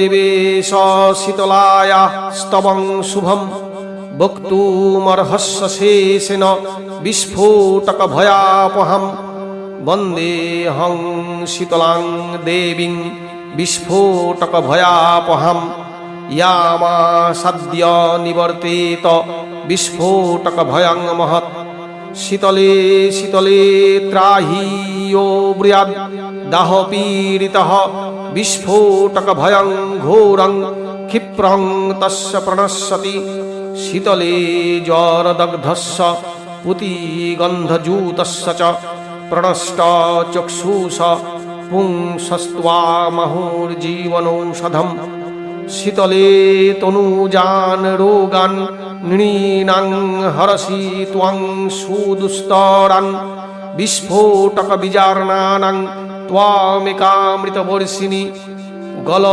দিবেশ শীতলায়া স্তবং শুভম। বক্তুমর্হস্য শেষেন বিস্ফোটক ভয়াপহম বন্দেহং শীতলাং দেবীং বিস্ফোটক ভয়াপহম ইয়ামা সদ্য নিবর্তেত বিস্ফোটক ভয়ং মহৎ। শীতলে শীতলে ত্রাহি ও ব্রিয়াদ দাহ পীড়িত বিস্ফোটক ভয়ং ঘোরং ক্ষিপ্রং তস্য প্রণশ্যতি। শীতলে জ্বরদগ্ধস্য পুতিগন্ধযূতস্য চ, প্রণষ্ট চক্ষুষ, পুংসস্ত্বামহুর্জীবনৌষধম। শীতলে তনুজান রোগান নৃণাং হরসি ত্বং সুদুস্তরান। বিস্ফোটক বিজারণানাং ত্বামিকামৃতবর্ষিণী। গল